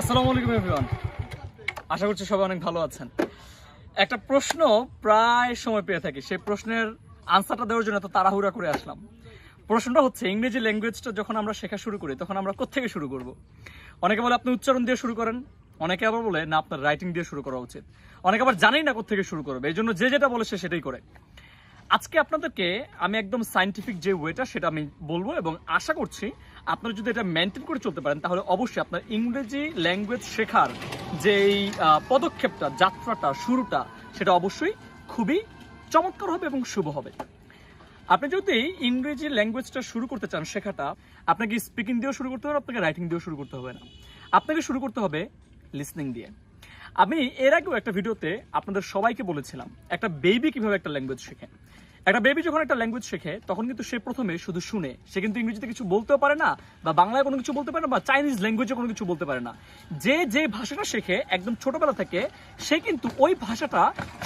আসসালামু আলাইকুম এভরিওয়ান আশা করছি সবাই অনেক ভালো আছেন। একটা প্রশ্ন প্রায় সময় পেয়ে থাকি। সেই প্রশ্নের আনসারটা দেওয়ার জন্য তো তাড়াহুড়া করে আসলাম। প্রশ্নটা হচ্ছে, ইংরেজি ল্যাঙ্গুয়েজটা যখন আমরা শেখা শুরু করি, তখন আমরা কোত্থেকে শুরু করব? অনেকে বলে, আপনি উচ্চারণ দিয়ে শুরু করেন। অনেকে আবার বলে, না, আপনার রাইটিং দিয়ে শুরু করা উচিত। অনেকে আবার জানেই না কোত্থেকে শুরু করবে। এই জন্য যে যেটা বলে, সে সেটাই করে। আজকে আপনাদেরকে আমি একদম সাইন্টিফিক যে ওয়েটা সেটা আমি বলব এবং আশা করছি আপনারা যদি এটা মেনটেন করে চলতে পারেন, তাহলে অবশ্যই আপনার ইংরেজি ল্যাঙ্গুয়েজ শেখার যেই পদক্ষেপটা, যাত্রাটা, শুরুটা, সেটা অবশ্যই খুবই চমৎকার হবে এবং শুভ হবে। আপনি যদি ইংরেজি ল্যাঙ্গুয়েজটা শুরু করতে চান শেখাটা, আপনাকে স্পিকিং দিয়েও শুরু করতে হবে, আপনাকে রাইটিং দিয়েও শুরু করতে হবে না। আপনাকে শুরু করতে হবে লিসনিং দিয়ে। আমি এর আগেও একটা ভিডিওতে আপনাদের সবাইকে বলেছিলাম, একটা বেবি কীভাবে একটা ল্যাঙ্গুয়েজ শেখে। একটা বেবি যখন একটা ল্যাঙ্গুয়েজ শেখে, তখন কিন্তু সে প্রথমে শুধু শুনে। সে কিন্তু ইংরেজিতে কিছু বলতেও পারে না, বা বাংলায় কোনো কিছু বলতে পারে না, বা চাইনিজ ল্যাঙ্গুয়েজে কোনো কিছু বলতে পারে না। যে যে ভাষাটা শেখে একদম ছোটবেলা থেকে, সে কিন্তু ওই ভাষাটা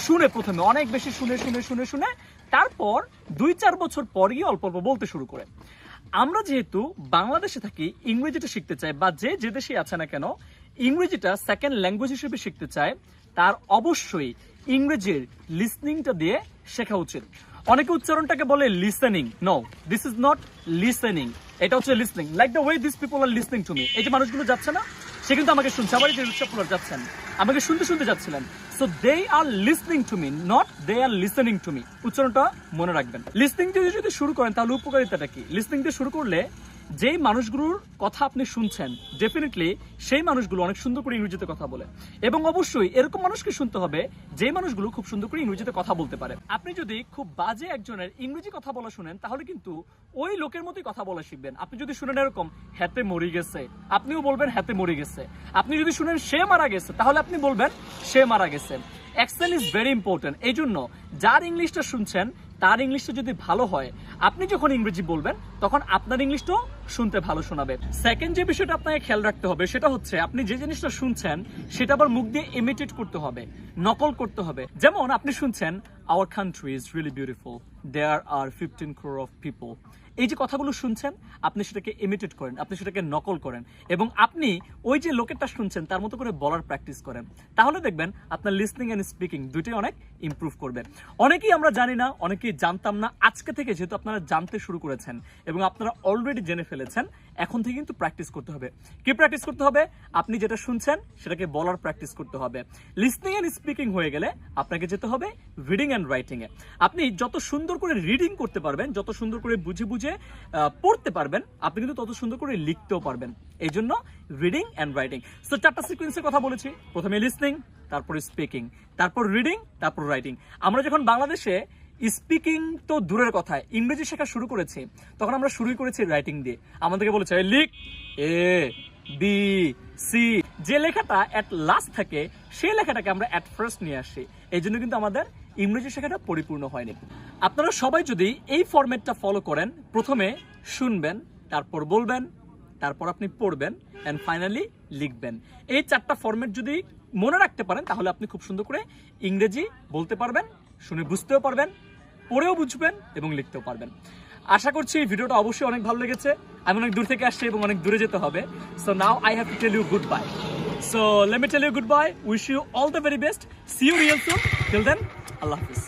শুনে প্রথমে, অনেক বেশি শুনে শুনে শুনে শুনে তারপর দুই চার বছর পর গিয়ে অল্প অল্প বলতে শুরু করে। আমরা যেহেতু বাংলাদেশে থাকি, ইংরেজিটা শিখতে চাই, বা যে যে দেশে আছে না কেন, ইংরেজিটা সেকেন্ড ল্যাঙ্গুয়েজ হিসেবে শিখতে চায়, তার অবশ্যই ইংরেজির লিসনিংটা দিয়ে শেখা উচিত। অনেকে উচ্চারণটাকে বলে listening no this is not listening এটা হচ্ছে listening like the way this people are listening to me এই যে মানুষগুলো যাচ্ছে না, সে কিন্তু আমাকে শুনছে। আমার এই যে রিক্সাপুলার যাচ্ছেন, আমাকে শুনতে শুনতে যাচ্ছিলেন। So they are listening to me not they are listening to me উচ্চারণটা মনে রাখবেন। লিসনিং দিয়ে যদি শুরু করেন, তাহলে উপকারিতাটা কি? লিসনিং দিয়ে শুরু করলে যেই মানুষগুলোর কথা আপনি শুনছেন ডেফিনেটলি সেই মানুষগুলো অনেক সুন্দর করে ইংরেজিতে কথা বলে। এবং অবশ্যই এরকম মানুষকে শুনতে হবে যে মানুষগুলো খুব সুন্দর করে ইংরেজিতে কথা বলতে পারে। আপনি যদি খুব বাজে একজনের ইংরেজি কথা বলা শুনেন, তাহলে কিন্তু ওই লোকের মতোই কথা বলা শিখবেন। আপনি যদি শুনেন এরকম হাতে মরে গেছে। আপনিও বলবেন হাতে মরে গেছে। আপনি যদি শুনেন, সে মারা গেছে, তাহলে আপনি বলবেন, সে মারা গেছে। অ্যাকসেন্ট ইজ ভেরি ইম্পর্টেন্ট এই জন্য যার ইংলিশটা শুনছেন তার ইংলিশটা যদি ভালো হয়, আপনি যখন ইংরেজি বলবেন, তখন আপনার ইংলিশটাও শুনতে ভালো শোনাবে। সেকেন্ড যে বিষয়টা আপনাকে খেয়াল রাখতে হবে, সেটা হচ্ছে আপনি যে জিনিসটা শুনছেন, সেটা আবার মুখ দিয়ে ইমিটেট করতে হবে, নকল করতে হবে। যেমন আপনি শুনছেন our country is really beautiful there are fifteen crore of people এই যে কথাগুলো শুনছেন, আপনি সেটাকে ইমিটেট করেন, আপনি সেটাকে নকল করেন এবং আপনি ওই যে লোকেরটা শুনছেন, তার মতো করে বলার প্র্যাকটিস করেন। তাহলে দেখবেন আপনার লিসনিং এন্ড স্পিকিং দুটোই অনেক ইমপ্রুভ করবে। অনেকেই আমরা জানি না, অনেকেই জানতাম না, আজকে থেকে যেহেতু আপনারা জানতে শুরু করেছেন এবং আপনারা অলরেডি জেনে ফেলেছেন, এখন থেকে কিন্তু প্র্যাকটিস করতে হবে। কি প্র্যাকটিস করতে হবে? আপনি যেটা শুনছেন, সেটাকে বলার প্র্যাকটিস করতে হবে। লিসনিং এন্ড স্পিকিং হয়ে গেলে আপনাকে যেতে হবে রিডিং অ্যান্ড রাইটিং এ। আপনি যত সুন্দর করে রিডিং করতে পারবেন, যত সুন্দর করে বুঝে বুঝে পড়তে পারবেন, আপনি কিন্তু তত সুন্দর করে লিখতেও পারবেন। এই জন্য রিডিং অ্যান্ড রাইটিং সো চারটা সিকোয়েন্সের কথা বলেছি। প্রথমে লিসনিং তারপর স্পিকিং তারপর রিডিং তারপর রাইটিং আমরা যখন বাংলাদেশে স্পিকিং তো দূরের কথা, ইংরেজি শেখা শুরু করেছি, তখন আমরা শুরুই করেছি রাইটিং দিয়ে। আমাদেরকে বলেছে "এই লিখ এ, বি, সি। যে লেখাটা অ্যাট লাস্ট থাকে, সেই লেখাটাকে আমরা অ্যাট ফার্স্ট নিয়ে আসি। এই জন্য কিন্তু আমাদের ইংরেজি শেখাটা পরিপূর্ণ হয়নি। আপনারা সবাই যদি এই ফরম্যাটটা ফলো করেন, প্রথমে শুনবেন, তারপর বলবেন, তারপর আপনি পড়বেন অ্যান্ড ফাইনালি লিখবেন। এই চারটা ফরম্যাট যদি মনে রাখতে পারেন, তাহলে আপনি খুব সুন্দর করে ইংরেজি বলতে পারবেন, শুনে বুঝতেও পারবেন, পড়েও বুঝবেন এবং লিখতেও পারবেন। আশা করছি এই ভিডিওটা অবশ্যই অনেক ভালো লেগেছে। আমি অনেক দূর থেকে আসছি এবং অনেক দূরে যেতে হবে। So now I have to tell you goodbye so let me tell you goodbye wish you all the very best see you real soon till then Allah Hafiz